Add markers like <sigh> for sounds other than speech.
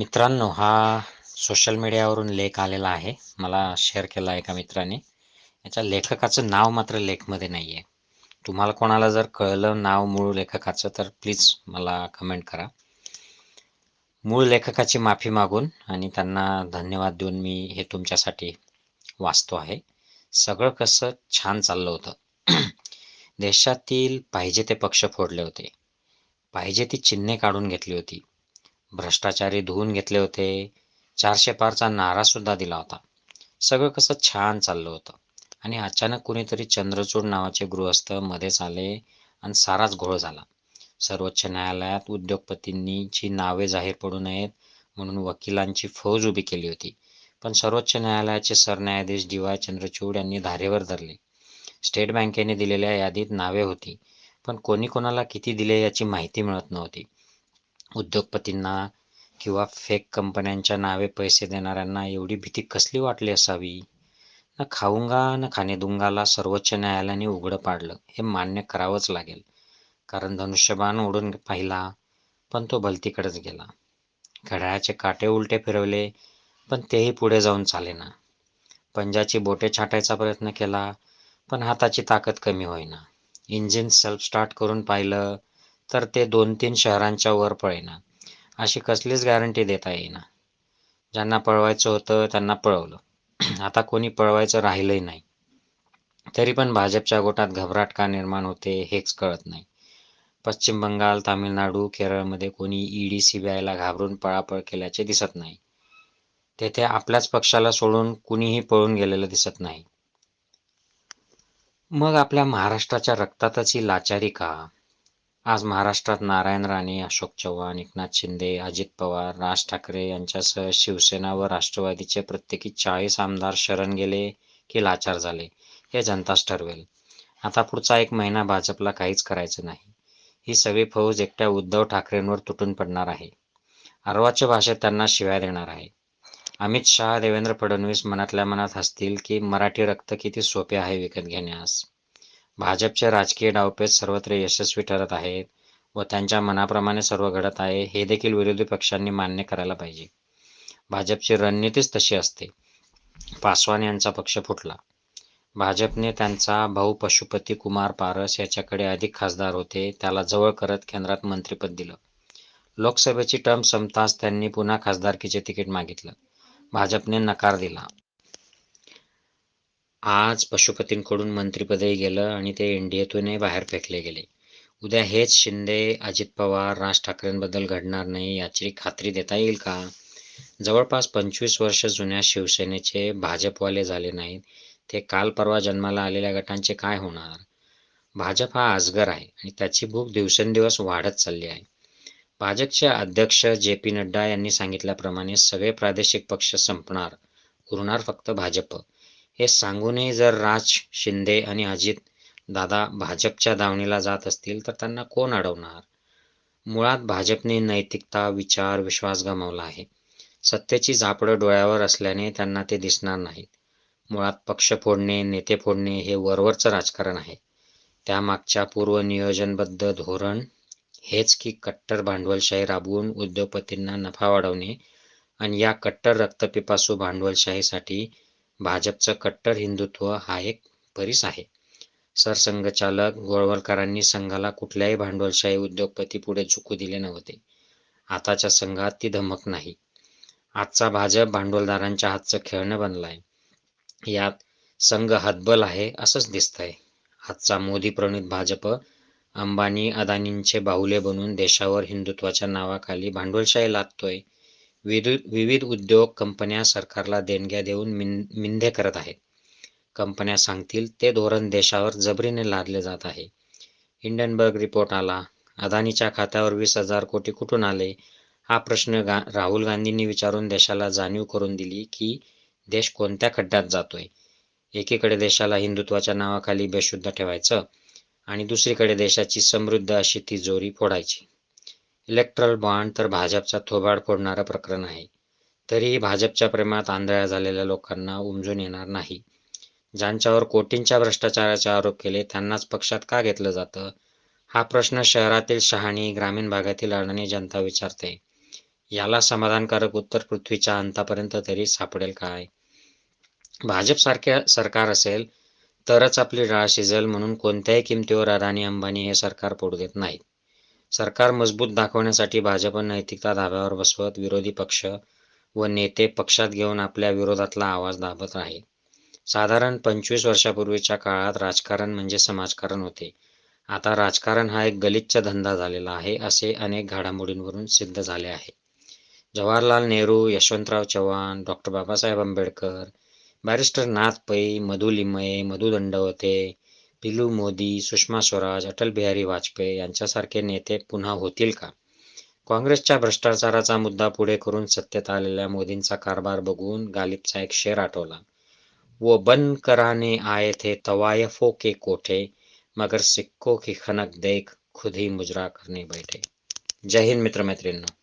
मित्रांनो हा सोशल मीडियावरून लेख आलेला आहे. मला शेअर केला एका मित्राने. याच्या लेखकाचं नाव मात्र लेखमध्ये नाही आहे तुम्हाला कोणाला जर कळलं नाव मूळ लेखकाचं तर प्लीज मला कमेंट करा. मूळ लेखकाची माफी मागून आणि त्यांना धन्यवाद देऊन मी हे तुमच्यासाठी वाचतो आहे. सगळं कसं छान चाललं होतं. <clears throat> देशातील पाहिजे ते पक्ष फोडले होते. पाहिजे ती चिन्हे काढून घेतली होती. भ्रष्टाचारी धुवून घेतले होते. चारशे पारचा नारा सुद्धा दिला होता. सगळं कसं छान चाललं होतं. आणि अचानक कुणीतरी चंद्रचूड नावाचे गृहस्थ मध्येच आले आणि साराच घोळ झाला. सर्वोच्च न्यायालयात उद्योगपतींनीची नावे जाहीर पडू नयेत म्हणून वकिलांची फौज उभी केली होती. पण सर्वोच्च न्यायालयाचे सरन्यायाधीश डी वाय चंद्रचूड यांनी धारेवर धरले. स्टेट बँकेने दिलेल्या यादीत नावे होती. पण कोणी कोणाला किती दिले याची माहिती मिळत नव्हती. उद्योगपतींना किंवा फेक कंपन्यांच्या नावे पैसे देणाऱ्यांना एवढी भीती कसली वाटली असावी? ना खाऊंगा न खाणेदुंगाला सर्वोच्च न्यायालयाने उघडं पाडलं. हे मान्य करावंच लागेल. कारण धनुष्यबाण उडून पाहिला पण तो भलतीकडेच गेला. घड्याळाचे काटे उलटे फिरवले पण तेही पुढे जाऊन चालेना. पंजाची बोटे छाटायचा प्रयत्न केला पण हाताची ताकद कमी होईना. इंजिन सेल्फ स्टार्ट करून पाहिलं तर ते दोन तीन शहरांच्या वर पळेना. अशी कसलीच गॅरंटी देता येईना. ज्यांना पळवायचं होतं त्यांना पळवलं. <clears throat> आता कोणी पळवायचं राहिलंही नाही. तरी पण भाजपच्या गोटात घबराट का निर्माण होते हेच कळत नाही. पश्चिम बंगाल तामिळनाडू केरळमध्ये कोणी ईडी सीबीआयला घाबरून पळापळ केल्याचे दिसत नाही. तेथे आपल्याच पक्षाला सोडून कुणीही पळून गेलेलं दिसत नाही. मग आपल्या महाराष्ट्राच्या रक्तातच ही लाचारी का? आज महाराष्ट्रात नारायण राणे अशोक चव्हाण एकनाथ शिंदे अजित पवार राज ठाकरे यांच्यासह शिवसेना व राष्ट्रवादीचे प्रत्येकी चाळीस आमदार शरण गेले की लाचार झाले हे जनताच ठरवेल. आता पुढचा एक महिना भाजपला काहीच करायचं नाही. ही सगळी फौज एकट्या उद्धव ठाकरेंवर तुटून पडणार आहे. अर्वाच्या भाषेत त्यांना शिव्या देणार आहे. अमित शहा देवेंद्र फडणवीस मनातल्या मनात हसतील की मराठी रक्त किती सोपे आहे विकत घेण्यास? भाजपचे राजकीय डावपेच सर्वत्र यशस्वी ठरत आहेत व त्यांच्या मनाप्रमाणे सर्व घडत आहे हे देखील विरोधी पक्षांनी मान्य करायला पाहिजे. भाजपची रणनीतीच तशी असते. पासवान यांचा पक्ष फुटला. भाजपने त्यांचा भाऊ पशुपती कुमार पारस याच्याकडे अधिक खासदार होते त्याला जवळ करत केंद्रात मंत्रिपद दिलं. लोकसभेची टर्म संपताच त्यांनी पुन्हा खासदारकीचे तिकीट मागितलं. भाजपने नकार दिला. आज पशुपतींकडून मंत्रिपदही गेलं आणि ते एनडीएतूनही बाहेर फेकले गेले. उद्या हेच शिंदे अजित पवार राज ठाकरेंबद्दल घडणार नाही याची खात्री देता येईल का? जवळपास पंचवीस वर्ष जुन्या शिवसेनेचे भाजपवाले झाले नाहीत. ते काल परवा जन्माला आलेल्या गटांचे काय होणार? भाजप हा आजगर आहे आणि त्याची भूक दिवसेंदिवस वाढत चालली आहे. भाजपचे अध्यक्ष जे पी नड्डा यांनी सांगितल्याप्रमाणे सगळे प्रादेशिक पक्ष संपणार उरणार फक्त भाजप. हे सांगूनही जर राज शिंदे आणि अजित दादा भाजपच्या दावणीला जात असतील तर त्यांना कोण अडवणार? मुळात भाजपने नैतिकता विचार विश्वास गमावला आहे. सत्तेची झापडं डोळ्यावर असल्याने त्यांना ते दिसणार नाहीत. मुळात पक्ष फोडणे नेते फोडणे हे वरवरचं राजकारण आहे. त्यामागच्या पूर्वनियोजनबद्ध धोरण हेच की कट्टर भांडवलशाही राबवून उद्योगपतींना नफा वाढवणे आणि या कट्टर रक्तपिपासू भांडवलशाहीसाठी भाजपचं कट्टर हिंदुत्व हा एक परीस आहे. सरसंघचालक गोळवलकरांनी संघाला कुठल्याही भांडवलशाही उद्योगपती पुढे झुकू दिले नव्हते. आताच्या संघात ती धमक नाही. आजचा भाजप भांडवलदारांच्या हातचं खेळणं बनलाय. यात संघ हतबल आहे असंच दिसतंय. आजचा मोदी प्रणित भाजप अंबानी अदानींचे बाहुले बनून देशावर हिंदुत्वाच्या नावाखाली भांडवलशाही लादतोय. विविध उद्योग कंपन्या सरकारला देणग्या देऊन मिन मिंधे करत आहेत. कंपन्या सांगतील ते धोरण देशावर जबरीने लादले जात आहे. इंडनबर्ग रिपोर्ट आला अदानीच्या खात्यावर वीस हजार कोटी कुठून आले? हा प्रश्न गा राहुल गांधींनी विचारून देशाला जाणीव करून दिली की देश कोणत्या खड्ड्यात जातोय? एकीकडे देशाला हिंदुत्वाच्या नावाखाली बेशुद्ध ठेवायचं आणि दुसरीकडे देशाची समृद्ध अशी तिजोरी फोडायची. इलेक्ट्रल बॉन्ड तर भाजपचा थोबाड फोडणारं प्रकरण आहे. तरीही भाजपच्या प्रेमात आंधळ्या झालेल्या लोकांना उमजून येणार नाही. ज्यांच्यावर कोटींच्या भ्रष्टाचाराचे आरोप केले त्यांनाच पक्षात का घेतलं जातं? हा प्रश्न शहरातील शहाणी ग्रामीण भागातील अडाणी जनता विचारते. याला समाधानकारक उत्तर पृथ्वीच्या अंतापर्यंत तरी सापडेल काय? भाजप सारख्या सरकार असेल तरच आपली डाळ शिजेल म्हणून कोणत्याही किमतीवर अदानी अंबानी हे सरकार पडू देत नाहीत. सरकार मजबूत दाखवण्यासाठी भाजप नैतिकता धाब्यावर बसवत विरोधी पक्ष व नेते पक्षात घेऊन आपल्या विरोधातला आवाज दाबत आहे. साधारण पंचवीस वर्षापूर्वीच्या काळात राजकारण म्हणजे समाजकारण होते. आता राजकारण हा एक गलिच्छ धंदा झालेला आहे असे अनेक घडामोडींवरून सिद्ध झाले आहे. जवाहरलाल नेहरू यशवंतराव चव्हाण डॉक्टर बाबासाहेब आंबेडकर बॅरिस्टर नाथ पै मधु लिमये मधु दंडवते पिलू मोदी सुषमा स्वराज अटल बिहारी वाजपेयी यांच्यासारखे नेते पुन्हा होतील का? काँग्रेसच्या भ्रष्टाचाराचा मुद्दा पुढे करून सत्तेत आलेल्या मोदींचा कारभार बघून गालिबचा एक शेर आठवला. वो बन कराने आए थे तवायफो के कोठे मगर सिक्को की खनक देख खुद ही मुजरा करने बैठे. जय हिंद मित्रमैत्रिणींनो